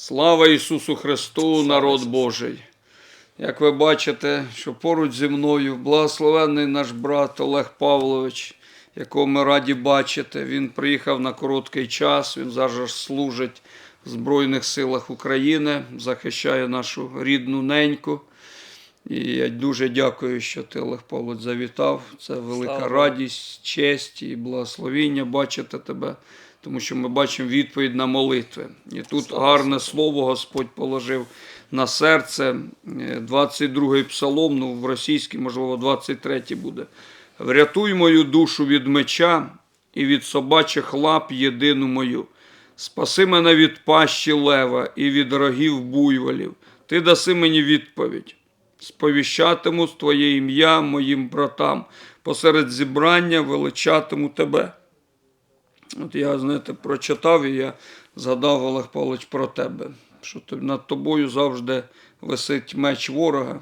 Слава Ісусу Христу, народ Божий! Як ви бачите, що поруч зі мною благословенний наш брат Олег Павлович, якого ми раді бачити. Він приїхав на короткий час, він зараз служить в Збройних силах України, захищає нашу рідну неньку. І я дуже дякую, що ти, Олег Павлович, завітав. Це велика Слава радість, честь і благословіння бачити тебе, тому що ми бачимо відповідь на молитви. І тут гарне слово Господь положив на серце. Е, 22-й псалом, ну в російській, можливо, 23-й буде. Врятуй мою душу від меча і від собачих лап єдину мою. Спаси мене від пащі лева і від рогів буйволів. Ти даси мені відповідь. Сповіщатиму Твоє ім'я моїм братам, посеред зібрання величатиму тебе. От я, знаєте, прочитав і я згадав, Олег Павлович, про тебе, що над тобою завжди висить меч ворога.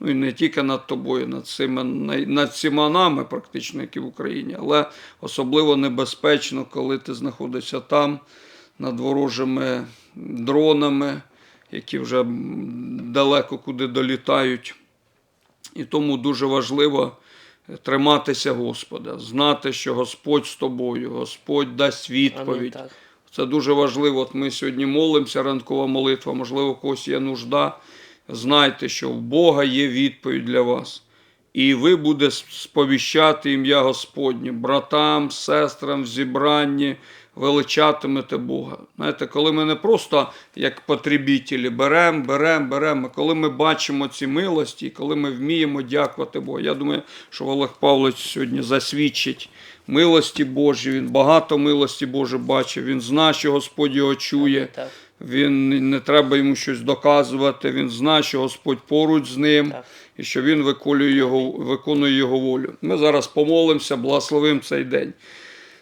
Ну і не тільки над тобою, над цими, над всіма нами, практично, які в Україні, але особливо небезпечно, коли ти знаходишся там, над ворожими дронами, які вже далеко куди долітають. І тому дуже важливо триматися Господа, знати, що Господь з тобою, Господь дасть відповідь. так. Це дуже важливо. От ми сьогодні молимося, ранкова молитва, можливо, у когось є нужда. Знайте, що в Бога є відповідь для вас. І ви будете сповіщати ім'я Господнє братам, сестрам в зібранні, величатимете Бога. Знаєте, коли ми не просто як потребітелі беремо, беремо, беремо, а коли ми бачимо ці милості, коли ми вміємо дякувати Богу. Я думаю, що Олег Павлович сьогодні засвідчить милості Божі. Він багато милості Божої бачив. Він знає, що Господь його чує. Він не треба йому щось доказувати. Він знає, що Господь поруч з ним Так. і що він виконує його, виконує його волю. Ми зараз помолимося, благословимо цей день.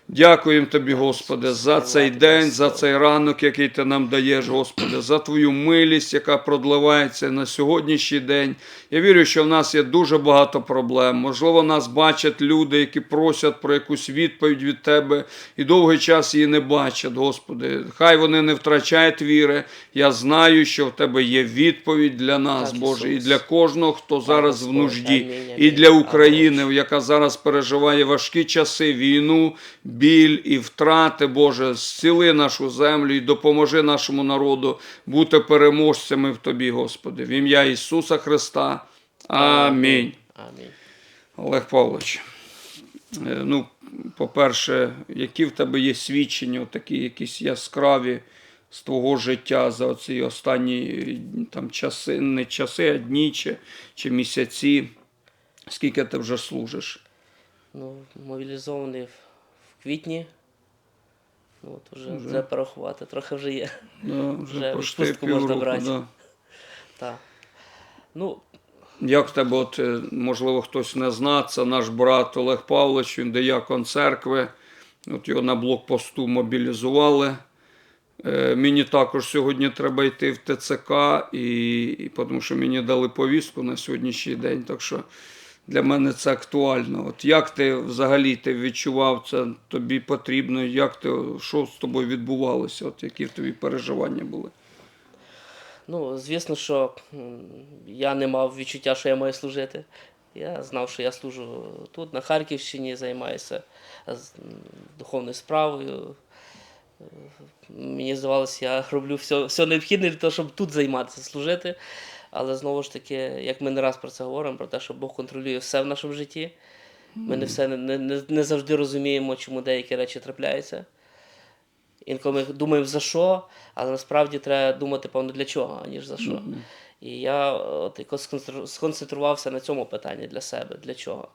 Дякуємо тобі, Господи, за цей день, за цей ранок, який ти нам даєш, Господи, за твою милість, яка продливається на сьогоднішній день. Я вірю, що в нас є дуже багато проблем. Можливо, нас бачать люди, які просять про якусь відповідь від Тебе і довгий час її не бачать, Господи. Хай вони не втрачають віри. Я знаю, що в Тебе є відповідь для нас, Боже, і для кожного, хто зараз в нужді, і для України, яка зараз переживає важкі часи, війну, біль і втрати, Боже, зціли нашу землю і допоможи нашому народу бути переможцями в Тобі, Господи. В ім'я Ісуса Христа. Амінь. Амінь. Олег Павлович, е, ну, по-перше, які в тебе є свідчення, такі якісь яскраві з твого життя за ці останні там, часи, не часи, а дні чи, чи місяці? Скільки ти вже служиш? Ну, мобілізований квітні. Ну, от вже, вже порахувати, трохи вже є. Да, вже, Вже відпустку можна півроку, брати. Да. Так. Ну, Як в тебе, от, е, можливо, хтось не знає, це наш брат Олег Павлович, він диякон церкви. От його на блокпосту мобілізували. Е, Мені також сьогодні треба йти в ТЦК, і, і тому що мені дали повістку на сьогоднішній день. Так що для мене це актуально. От як ти взагалі ти відчував це тобі потрібно? Як ти, що з тобою відбувалося? От які в тобі переживання були? ну, звісно, що я не мав відчуття, що я маю служити. Я знав, що я служу тут, на Харківщині, займаюся духовною справою. Е, Мені здавалося, я роблю все, все необхідне для того, щоб тут займатися, служити. Але знову ж таки, як ми не раз про це говоримо, про те, що Бог контролює все в нашому житті. Ми не все не, не, не завжди розуміємо, чому деякі речі трапляються. Інколи ми думаємо за що, але насправді треба думати, певно, для чого, аніж за що. І я от якось сконцентрувався на цьому питанні для себе, для чого.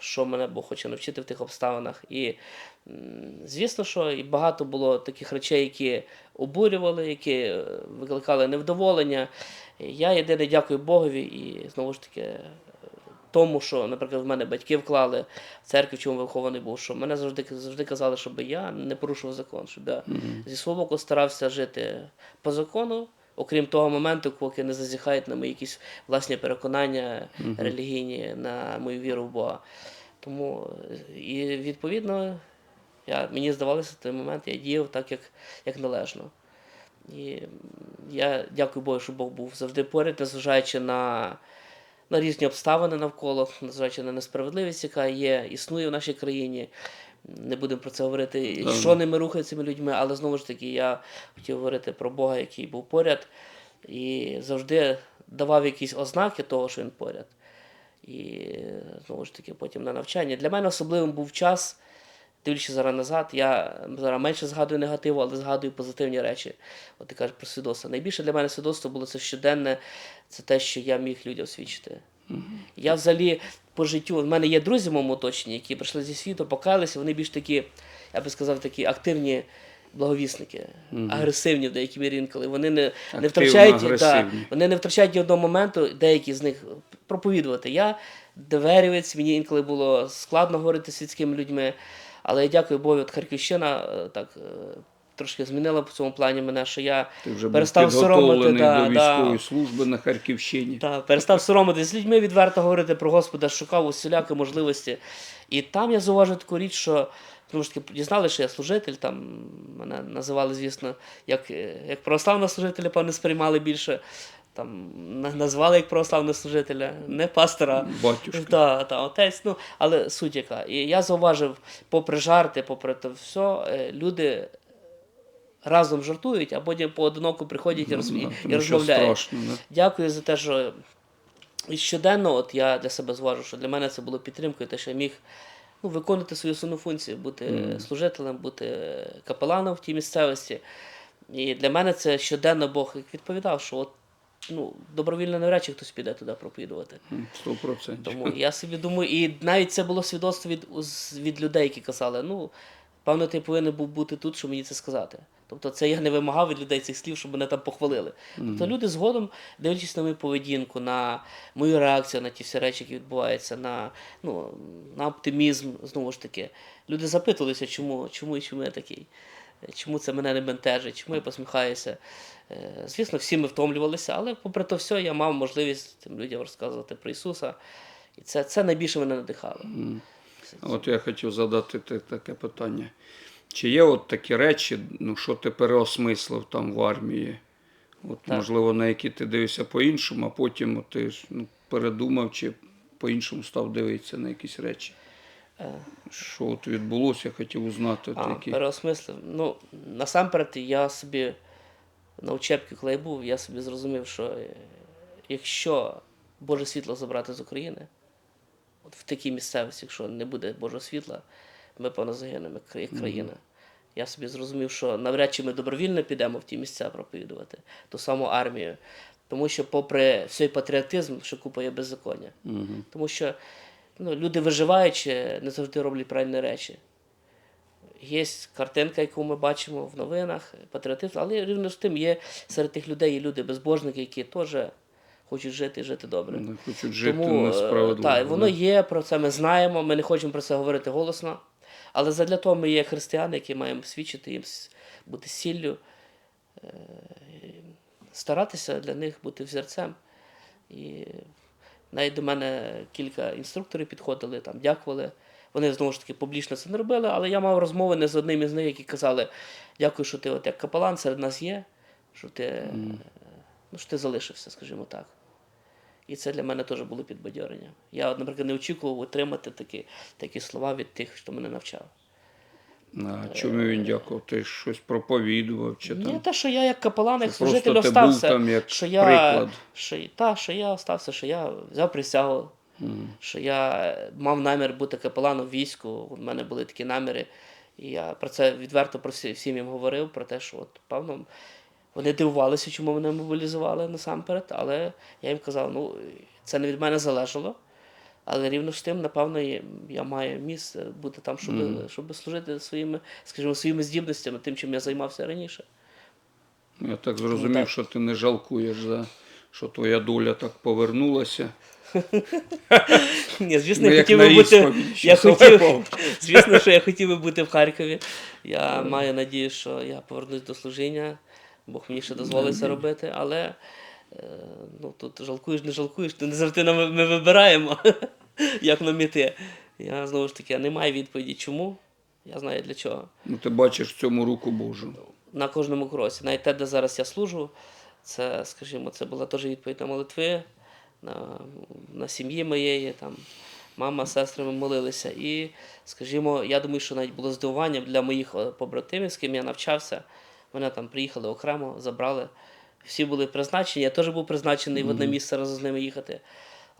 Що мене Бог хоче навчити в тих обставинах. І звісно, що і багато було таких речей, які обурювали, які е, викликали невдоволення. Я єдине дякую Богові і знову ж таки тому, що, наприклад, в мене батьки вклали в церкві, в чому вихований був, що мене завжди, завжди казали, щоб я не порушував закон, щоб я зі свого боку старався жити по закону, окрім того моменту, поки не зазіхають на мої якісь власні переконання релігійні, на мою віру в Бога. Тому і відповідно я, мені здавалося, в той момент я діяв так, як, як належно. І я дякую Богу, що Бог був завжди поряд, незважаючи на, на різні обставини навколо, незважаючи на несправедливість, яка є, існує в нашій країні. Не будемо про це говорити, Так. що ними рухає цими людьми, але знову ж таки я хотів говорити про Бога, який був поряд, і завжди давав якісь ознаки того, що він поряд. І знову ж таки, потім на навчання. Для мене особливим був час, дивлячись зараз назад, я зараз менше згадую негативу, але згадую позитивні речі. От ти кажеш про свідоцтво. Найбільше для мене свідоцтво було це щоденне, це те, що я міг людям свідчити. Я взагалі по життю, в мене є друзі в моєму оточенні, які прийшли зі світу, покаялися, вони більш такі, я би сказав, такі активні благовісники, агресивні в деякій мірі інколи. Вони не, не втрачають, да, вони не втрачають ні одного моменту, деякі з них проповідувати. Я доверівець, мені інколи було складно говорити з світськими людьми, але я дякую Богу, от Харківщина е, так е, трошки змінила в цьому плані мене, що я Ти вже був перестав соромити. Да, до да, служби на Харківщині. та, перестав соромитись з людьми, відверто говорити про Господа, шукав усілякі можливості. І там я зауважив таку річ, що тому ж таки дізнали, що я служитель, там мене називали, звісно, як, е, як православного служителя, певне, сприймали більше. Там назвали як православного служителя, не пастора. Батюшка. Та, та, отець, ну, але суть яка. І я зауважив, попри жарти, попри те все, е, люди разом жартують, а потім поодиноко приходять і, роз... Ну, і- да, і розмовляють. страшно, да. Дякую за те, що і щоденно от я для себе зважу, що для мене це було підтримкою, те, що я міг ну, виконувати свою основну функцію, бути служителем, бути капеланом в тій місцевості. І для мене це щоденно Бог відповідав, що от, ну, добровільно навряд чи хтось піде туди проповідувати. М, Сто процентів. Тому я собі думаю, і навіть це було свідоцтво від, від людей, які казали, ну, певно, ти повинен був бути тут, щоб мені це сказати. Тобто це я не вимагав від людей цих слів, щоб мене там похвалили. Тобто люди згодом, дивлячись на мою поведінку, на мою реакцію на ті всі речі, які відбуваються, на, ну, на оптимізм, знову ж таки, люди запитувалися, чому, чому і чому я такий. Чому це мене не бентежить, чому я посміхаюся. Е, Звісно, всі ми втомлювалися, але попри то все, я мав можливість тим людям розказувати про Ісуса. І це, це найбільше мене надихало. От я хотів задати таке питання. Чи є от такі речі, ну, що ти переосмислив там в армії? От, Так. можливо, на які ти дивишся по-іншому, а потім ти ну, передумав чи по-іншому став дивитися на якісь речі. Е, Що от відбулося, я хотів узнати. А, які... переосмислив. Ну, насамперед, я собі на учебці, коли я був, я собі зрозумів, що е, якщо Боже світло забрати з України, от в такій місцевості, якщо не буде Божого світла, ми певно загинемо як кра- як країна. Я собі зрозумів, що навряд чи ми добровільно підемо в ті місця проповідувати, ту саму армію. Тому що, попри всей патріотизм, що купа є беззаконня. Мгм. Тому що ну, люди виживаючи, не завжди роблять правильні речі. Є картинка, яку ми бачимо в новинах, патріотизм, але рівно з тим є серед тих людей є люди безбожники, які теж хочуть жити і жити добре. Вони хочуть жити Тому е, так, воно є, про це ми знаємо, ми не хочемо про це говорити голосно. Але задля того ми є християни, які маємо свідчити їм бути сіллю, е, старатися для них бути взірцем. І навіть до мене кілька інструкторів підходили, там дякували. Вони знову ж таки публічно це не робили, але я мав розмови не з одним із них, які казали: дякую, що ти от як капелан серед нас є, що ти, е, ну, що ти залишився, скажімо так. І це для мене теж було підбадьорення. Я, наприклад, не очікував отримати такі, такі слова від тих, хто мене навчав. А чому він дякував? Ти щось проповідував чи Ні, те, що я як капелан, як просто служитель ти був остався. там як що я, приклад. Що, та, що я остався, що я взяв присягу, що я мав намір бути капеланом в війську. У мене були такі наміри. І я про це відверто про всі, всім їм говорив, про те, що от, певно, вони дивувалися, чому мене мобілізували насамперед, але я їм казав, ну, це не від мене залежало. Але рівно ж тим, напевно, я маю місце бути там, щоб, щоб служити своїми, скажімо, своїми здібностями, тим, чим я займався раніше. Я так зрозумів, так. що ти не жалкуєш за що твоя доля так повернулася. Ні, звісно, Ну, я хотів би бути. Я хотів, звісно, що я хотів би бути в Харкові. Я маю надію, що я повернусь до служіння. Бог мені ще дозволить це робити, але е, ну, тут жалкуєш, не жалкуєш, то не завжди ми вибираємо, як нам іти. Я знову ж таки не маю відповіді, чому. Я знаю для чого. Ну, ти бачиш в цьому руку Божу. на кожному кроці. Навіть те, де зараз я служу, це, скажімо, це була теж відповідь на молитви, на, на сім'ї моєї, там, мама з сестрами молилися. І, скажімо, я думаю, що навіть було здивуванням для моїх е, побратимів, з ким я навчався. Мене там приїхали окремо, забрали. Всі були призначені. Я теж був призначений в одне місце разом з ними їхати.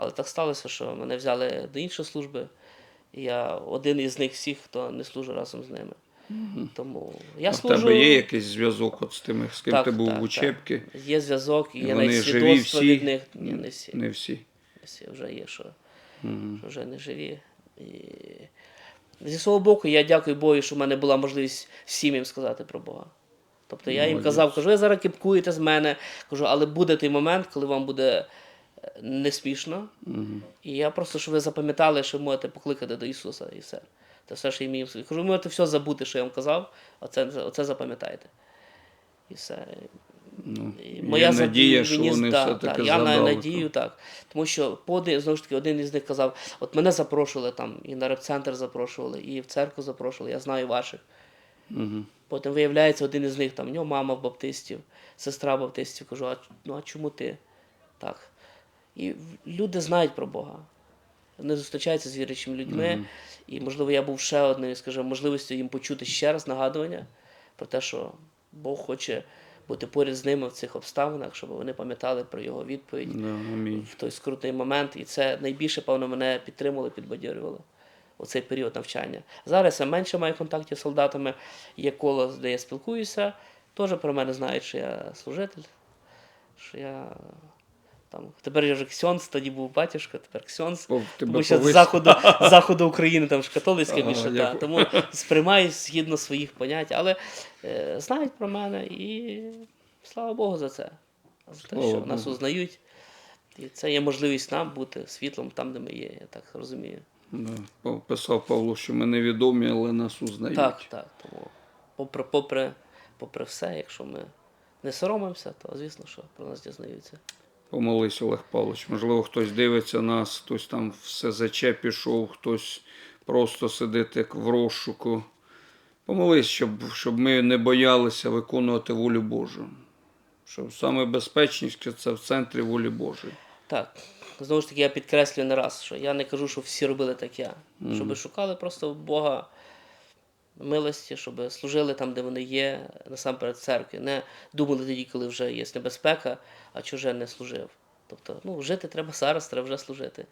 Але так сталося, що мене взяли до іншої служби. І я один із них всіх, хто не служив разом з ними. Тому я А в служу. тебе є якийсь зв'язок от з тими, з ким Так, ти був так, в так. учебці? Є зв'язок, є вони навіть всі? від них. Ні, не всі. Не всі. Не всі вже є, що, що вже не живі. І... Зі свого боку, я дякую Богу, що в мене була можливість всім їм сказати про Бога. Тобто я їм казав, кажу, ви зараз кипкуєте з мене, кажу, але буде той момент, коли вам буде не смішно. І я просто, щоб ви запам'ятали, що ви можете покликати до Ісуса і все. Це все, що я вмію. Кажу, ви можете все забути, що я вам казав, оце, оце запам'ятайте. І все. Ну, І є моя надія, що вони да, все-таки да, Я на надію, так. Тому що по один, знову ж таки, один із них казав: от мене запрошували там, і на реп-центр запрошували, і в церкву запрошували, я знаю ваших. Мгм. Потім виявляється, один із них, там, в нього мама в баптистів, сестра баптистів. Кажу, а, ну, а чому ти? Так. І люди знають про Бога. Вони зустрічаються з віруючими людьми. І, можливо, я був ще одною, скажімо, можливістю їм почути ще раз нагадування про те, що Бог хоче бути поряд з ними в цих обставинах, щоб вони пам'ятали про його відповідь амінь. в той скрутний момент. І це найбільше, певно, мене підтримувало, підбадьорювало у цей період навчання. Зараз я менше маю контактів з солдатами, є коло, де я спілкуюся. Теж про мене знають, що я служитель, що я там. Тепер я вже ксьонс, тоді був батюшка, тепер ксьонс. Тебе Тому що з повис- заходу, з заходу України там ж католицька більше, я та, тому сприймаю згідно своїх понять, але е, знають про мене і слава Богу за це. За те, що нас узнають. І це є можливість нам бути світлом там, де ми є, я так розумію. Да. Писав Павло, що ми невідомі, але нас узнають. Так, так. Тому, попри, попри, попри все, якщо ми не соромимося, то звісно, що про нас дізнаються. Помолись, Олег Павлович. Можливо, хтось дивиться нас, хтось там в СЗЧ пішов, хтось просто сидить як в розшуку. Помолись, щоб, щоб ми не боялися виконувати волю Божу. Щоб саме безпечніше це в центрі волі Божої. Так, знову ж таки, я підкреслюю не раз, що я не кажу, що всі робили так я. Щоб шукали просто Бога милості, щоб служили там, де вони є, насамперед в церкві. Не думали тоді, коли вже є небезпека, а чуже не служив. Тобто, ну, жити треба зараз, треба вже служити.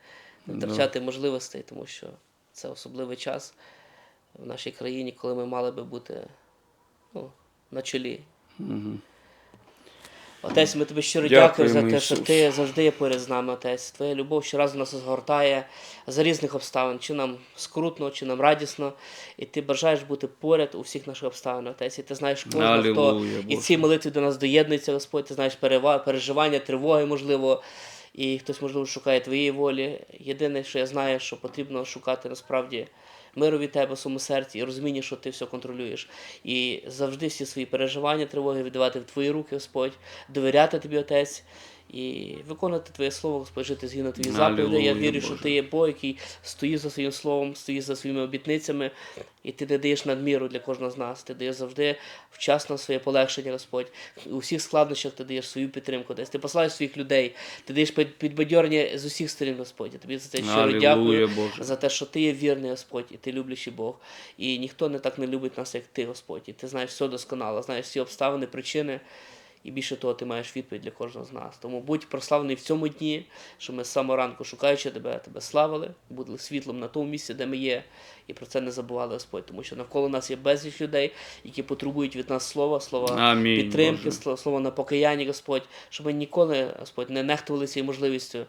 Не втрачати можливостей, тому що це особливий час в нашій країні, коли ми мали би бути ну, на чолі. Отець, ми тобі щиро Дякуємо, за те, що Ісус. ти завжди є поряд з нами, Отець. Твоя любов щоразу нас згортає за різних обставин, чи нам скрутно, чи нам радісно. І ти бажаєш бути поряд у всіх наших обставинах, Отець. І ти знаєш кожного, хто Боже. і ці молитви до нас доєднуються, Господь. Ти знаєш переживання, тривоги, можливо. І хтось, можливо, шукає твоєї волі. Єдине, що я знаю, що потрібно шукати насправді миру від тебе серці і розуміння, що ти все контролюєш. І завжди всі свої переживання, тривоги віддавати в твої руки, Господь, довіряти тобі, Отець. І виконувати Твоє слово, Господь, жити згідно Твої заповіді. Я вірю, що Ти є Бог, який стоїть за своїм словом, стоїть за своїми обітницями, і ти не даєш надміру для кожного з нас. Ти даєш завжди вчасно своє полегшення, Господь. У всіх складнощах ти даєш свою підтримку. Десь ти посилаєш своїх людей, ти даєш під- підбадьорення з усіх сторін, Господь. Я тобі за це щиро дякую. Боже. За те, що ти є вірний, Господь, і ти люблячий Бог. І ніхто не так не любить нас, як ти, Господь. І ти знаєш все досконало, знаєш всі обставини, причини. І більше того, ти маєш відповідь для кожного з нас. Тому будь прославлений в цьому дні, що ми з самого ранку, шукаючи тебе, тебе славили, будили світлом на тому місці, де ми є, і про це не забували, Господь, тому що навколо нас є безліч людей, які потребують від нас слова, слова Амінь, підтримки, Боже. слова, слова на покаяння, Господь, щоб ми ніколи, Господь, не нехтували цією можливістю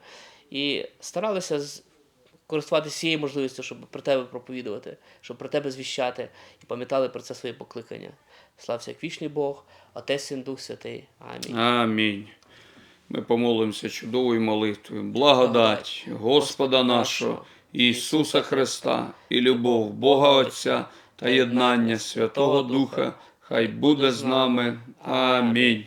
і старалися з- користуватися цією можливістю, щоб про тебе проповідувати, щоб про тебе звіщати і пам'ятали про це своє покликання. Слався як вічний Бог, Отець Син Дух Святий. Амінь. Амінь. Ми помолимося чудовою молитвою. Благодать Господа нашого, Ісуса Христа, і любов Бога Отця та єднання Святого Духа, хай буде з нами. Амінь.